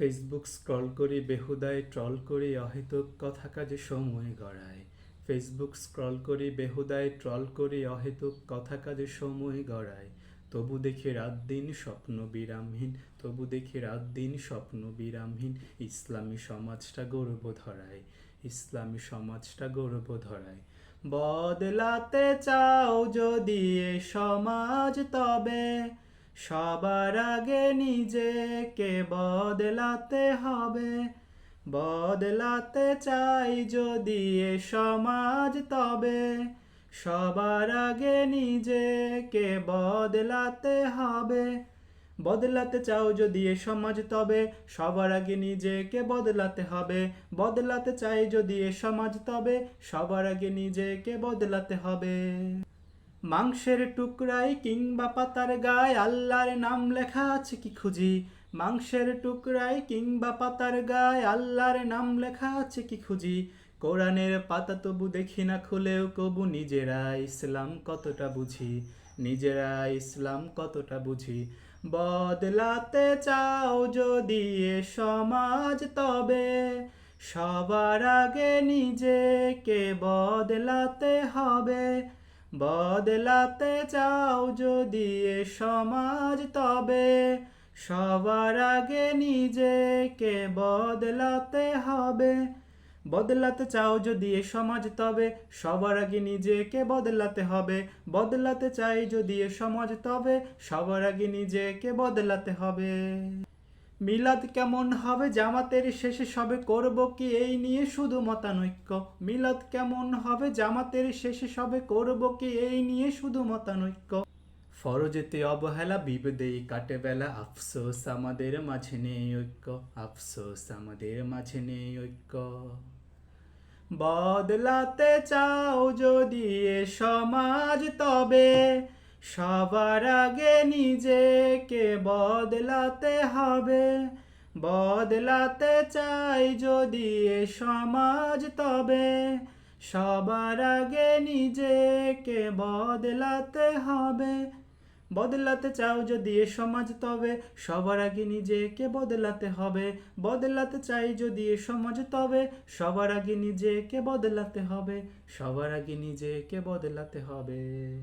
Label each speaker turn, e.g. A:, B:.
A: Facebook scroll করি, বেহুদায় troll করি, অহেতুক কথা কাজে সময় গড়ায় ফেসবুক স্ক্রল করি, বেহুদায় ট্রল করি, অহেতুক কথা কাজে সময় গড়ায় তবু দেখি রাত দিন স্বপ্ন বিরামহীন, তবু দেখি রাত দিন স্বপ্ন বিরামহীন, ইসলামী সমাজটা গর্ব ধরায় ইসলামী সমাজটা গর্ব ধরায় বদলাতে চাও যদি সমাজ তবে সবার আগে নিজেকে বদলাতে হবে। বদলাতে চাই যদি এ সমাজ তবে। সবার আগে নিজেকে বদলাতে হবে। বদলাতে চাও যদি এ সমাজ তবে। সবার আগে নিজেকে বদলাতে হবে। বদলাতে চাই যদি এ সমাজ তবে। সবার আগে নিজেকে বদলাতে হবে। মাংসের টুকরাই কিংবা পাতার গায়ে আল্লাহর নাম লেখা আছে কি খুঁজি? মাংসের টুকরাই কিংবা পাতার গায়ে আল্লাহর নাম লেখা আছে কি খুঁজি? কোরআনের পাতা তবু দেখি না খুলেও কবু নিজেরা ইসলাম কতটা বুঝি? নিজেরা ইসলাম কতটা বুঝি? বদলাতে চাও যদি এ সমাজ তবে, সবার আগে নিজেকে বদলাতে হবে। বদলাতে চাও যদি এ সমাজ তবে, সবার আগে নিজেকে বদলাতে হবে। বদলাতে চাও যদি এ সমাজ তবে, সবার আগে নিজেকে বদলাতে হবে। বদলাতে চাই যদি এ সমাজ তবে, সবার আগে নিজেকে বদলাতে হবে। মিলাদ কেমন হবে? জামাতের শেষে সবে করব কি এই নিয়ে শুধু মতানৈক্য। মিলাদ কেমন হবে? জামাতের শেষে সবে করব কি এই নিয়ে শুধু মতানৈক্য। ফরজেতে অবহেলা বিবেদেই কাটে বেলা। আফসোস আমাদের মাঝে নেই ঐক্য। আফসোস আমাদের মাঝে নেই ঐক্য। বদলাতে চাও যদি এ সমাজ তবে সবার আগে নিজেকে বদলাতে হবে। বদলাতে চাই যদি এ সমাজ তবে। সবার আগে নিজেকে বদলাতে হবে। বদলাতে চাও যদি এ সমাজ তবে। সবার আগে নিজেকে বদলাতে হবে। বদলাতে চাই যদি এ সমাজ তবে। সবার আগে নিজেকে বদলাতে হবে। সবার আগে নিজেকে বদলাতে হবে।